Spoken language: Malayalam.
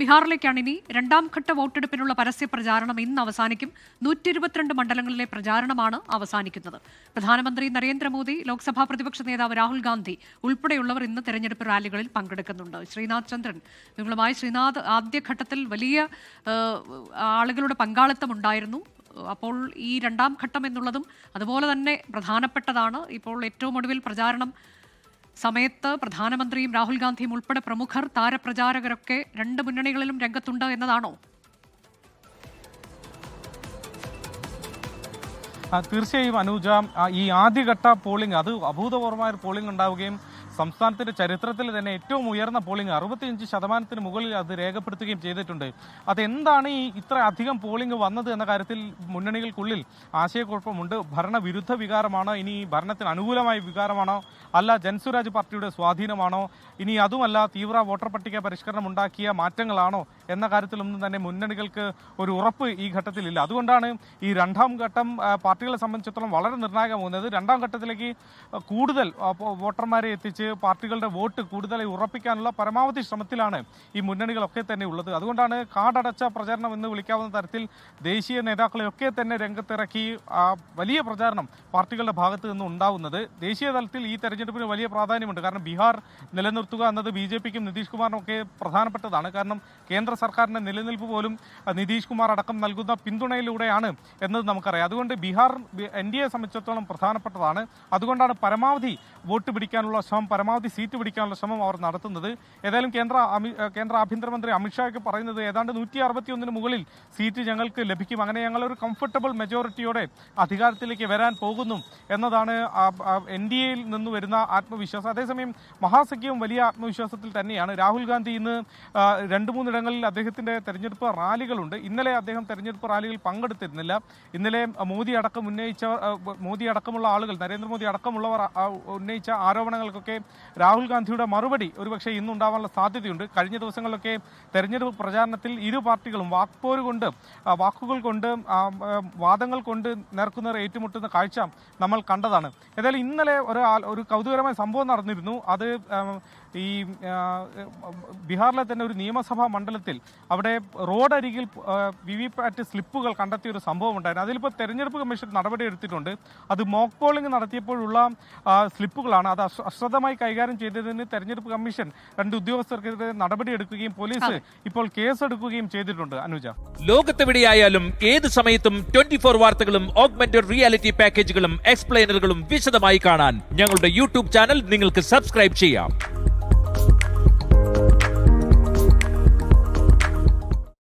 ബീഹാറിലേക്കാണ് ഇനി രണ്ടാം ഘട്ട വോട്ടെടുപ്പിനുള്ള പരസ്യ പ്രചാരണം ഇന്ന് അവസാനിക്കും. നൂറ്റി ഇരുപത്തിരണ്ട് മണ്ഡലങ്ങളിലെ പ്രചാരണമാണ് അവസാനിക്കുന്നത്. പ്രധാനമന്ത്രി നരേന്ദ്രമോദി ലോക്സഭാ പ്രതിപക്ഷ നേതാവ് രാഹുൽ ഗാന്ധി ഉൾപ്പെടെയുള്ളവർ ഇന്ന് തെരഞ്ഞെടുപ്പ് റാലികളിൽ പങ്കെടുക്കുന്നുണ്ട്. ശ്രീനാഥ് ചന്ദ്രൻ നിങ്ങളുമായി ശ്രീനാഥ് ആദ്യഘട്ടത്തിൽ വലിയ ആളുകളുടെ പങ്കാളിത്തം ഉണ്ടായിരുന്നു. അപ്പോൾ ഈ രണ്ടാം ഘട്ടം എന്നുള്ളതും അതുപോലെ തന്നെ പ്രധാനപ്പെട്ടതാണ്. ഇപ്പോൾ ഏറ്റവും ഒടുവിൽ പ്രചാരണം സമയത്ത് പ്രധാനമന്ത്രിയും രാഹുൽ ഗാന്ധിയും ഉൾപ്പെടെ പ്രമുഖർ താരപ്രചാരകരൊക്കെ രണ്ട് മുന്നണികളിലും രംഗത്തുണ്ട് എന്നതാണോ? തീർച്ചയായും അനൂജ ഈ ആദ്യഘട്ട പോളിംഗ് അത് അഭൂതപൂർവമായ പോളിംഗ് ഉണ്ടാവുകയും സംസ്ഥാനത്തിന്റെ ചരിത്രത്തിൽ തന്നെ ഏറ്റവും ഉയർന്ന പോളിംഗ് അറുപത്തിയഞ്ച് ശതമാനത്തിന് മുകളിൽ അത് രേഖപ്പെടുത്തുകയും ചെയ്തിട്ടുണ്ട്. അതെന്താണ് ഈ ഇത്ര അധികം പോളിംഗ് വന്നത് എന്ന കാര്യത്തിൽ മുന്നണികൾക്കുള്ളിൽ ആശയക്കുഴപ്പമുണ്ട്. ഭരണവിരുദ്ധ വികാരമാണോ? ഇനി ഭരണത്തിന് അനുകൂലമായ വികാരമാണോ? അല്ല ജൻസുരാജ് പാർട്ടിയുടെ സ്വാധീനമാണോ? ഇനി അതുമല്ല തീവ്ര വോട്ടർ പട്ടിക പരിഷ്കരണം ഉണ്ടാക്കിയ മാറ്റങ്ങളാണോ? എന്ന കാര്യത്തിലൊന്നും തന്നെ മുന്നണികൾക്ക് ഒരു ഉറപ്പ് ഈ ഘട്ടത്തിലില്ല. അതുകൊണ്ടാണ് ഈ രണ്ടാം ഘട്ടം പാർട്ടികളെ സംബന്ധിച്ചിടത്തോളം വളരെ നിർണായകമാകുന്നത് രണ്ടാം ഘട്ടത്തിലേക്ക് കൂടുതൽ വോട്ടർമാരെ എത്തിച്ച് പാർട്ടികളുടെ വോട്ട് കൂടുതലായി ഉറപ്പിക്കാനുള്ള പരമാവധി ശ്രമത്തിലാണ് ഈ മുന്നണികളൊക്കെ തന്നെ ഉള്ളത്. അതുകൊണ്ടാണ് കാടടച്ച പ്രചാരണം എന്ന് വിളിക്കാവുന്ന തരത്തിൽ ദേശീയ നേതാക്കളെയൊക്കെ തന്നെ രംഗത്തിറക്കി വലിയ പ്രചാരണം പാർട്ടികളുടെ ഭാഗത്ത് നിന്ന് ഉണ്ടാവുന്നത്. ദേശീയ തലത്തിൽ ഈ തെരഞ്ഞെടുപ്പിന് വലിയ പ്രാധാന്യമുണ്ട്. കാരണം ബീഹാർ നിലനിർത്തുക എന്നത് ബി ജെ പിക്കും നിതീഷ് കുമാറിനും ഒക്കെ പ്രധാനപ്പെട്ടതാണ്. കാരണം കേന്ദ്ര സർക്കാരിന്റെ നിലനിൽപ്പ് പോലും നിതീഷ് കുമാർ അടക്കം നൽകുന്ന പിന്തുണയിലൂടെയാണ് എന്നത് നമുക്കറിയാം. അതുകൊണ്ട് ബീഹാർ എൻ ഡി എ സംബന്ധിച്ചിടത്തോളം പ്രധാനപ്പെട്ടതാണ്. അതുകൊണ്ടാണ് പരമാവധി വോട്ട് പിടിക്കാനുള്ള ശ്രമം പരമാവധി സീറ്റ് പിടിക്കാനുള്ള ശ്രമം അവർ നടത്തുന്നത്. ഏതായാലും കേന്ദ്ര കേന്ദ്ര ആഭ്യന്തരമന്ത്രി അമിത്ഷായൊക്കെ പറയുന്നത് ഏതാണ്ട് നൂറ്റി അറുപത്തിയൊന്നിന് മുകളിൽ സീറ്റ് ഞങ്ങൾക്ക് ലഭിക്കും. അങ്ങനെ ഞങ്ങൾ ഒരു കംഫർട്ടബിൾ മെജോറിറ്റിയോടെ അധികാരത്തിലേക്ക് വരാൻ പോകുന്നു എന്നതാണ് എൻ ഡി എയിൽ നിന്ന് വരുന്ന ആത്മവിശ്വാസം. അതേസമയം മഹാസഖ്യവും വലിയ ആത്മവിശ്വാസത്തിൽ തന്നെയാണ്. രാഹുൽ ഗാന്ധി ഇന്ന് രണ്ട് മൂന്നിടങ്ങളിൽ അദ്ദേഹത്തിന്റെ തെരഞ്ഞെടുപ്പ് റാലികളുണ്ട്. ഇന്നലെ അദ്ദേഹം തെരഞ്ഞെടുപ്പ് റാലിയിൽ പങ്കെടുത്തിരുന്നില്ല. ഇന്നലെ മോദി അടക്കം ഉന്നയിച്ച മോദി അടക്കമുള്ള ആളുകൾ നരേന്ദ്രമോദി അടക്കമുള്ളവർ ഉന്നയിച്ച ആരോപണങ്ങൾക്കൊക്കെ രാഹുൽ ഗാന്ധിയുടെ മറുപടി ഒരുപക്ഷെ ഇന്നുണ്ടാവാനുള്ള സാധ്യതയുണ്ട്. കഴിഞ്ഞ ദിവസങ്ങളിലൊക്കെ തെരഞ്ഞെടുപ്പ് പ്രചാരണത്തിൽ ഇരു പാർട്ടികളും വാക്പോര് കൊണ്ട് വാക്കുകൾ കൊണ്ട് വാദങ്ങൾ കൊണ്ട് നേർക്കുന്നവർ ഏറ്റുമുട്ടുന്ന കാഴ്ച നമ്മൾ കണ്ടതാണ്. ഏതായാലും ഇന്നലെ ഒരു ഒരു കൗതുകരമായ സംഭവം നടന്നിരുന്നു. അത് ഈ ബീഹാറിലെ തന്നെ ഒരു നിയമസഭാ മണ്ഡലത്തിൽ അവിടെ റോഡരികിൽ വി വി പാറ്റ് സ്ലിപ്പുകൾ കണ്ടെത്തിയ ഒരു സംഭവം ഉണ്ടായിരുന്നു. അതിലിപ്പോൾ തെരഞ്ഞെടുപ്പ് കമ്മീഷൻ നടപടി എടുത്തിട്ടുണ്ട്. അത് മോക്ക് പോളിംഗ് നടത്തിയപ്പോഴുള്ള സ്ലിപ്പുകളാണ്. അത് അശ്രദ്ധമായി കൈകാര്യം ചെയ്തതിന് തെരഞ്ഞെടുപ്പ് കമ്മീഷൻ രണ്ട് ഉദ്യോഗസ്ഥർക്കെതിരെ നടപടി എടുക്കുകയും പോലീസ് ഇപ്പോൾ കേസെടുക്കുകയും ചെയ്തിട്ടുണ്ട്. അനുജ. ലോകത്തെവിടെയായാലും ഏത് സമയത്തും ട്വന്റി ഫോർ വാർത്തകളും ഓഗ്മെന്റഡ് റിയാലിറ്റി പാക്കേജുകളും എക്സ്പ്ലെയിനറുകളും വിശദമായി കാണാൻ ഞങ്ങളുടെ യൂട്യൂബ് ചാനൽ നിങ്ങൾക്ക് സബ്സ്ക്രൈബ് ചെയ്യാം.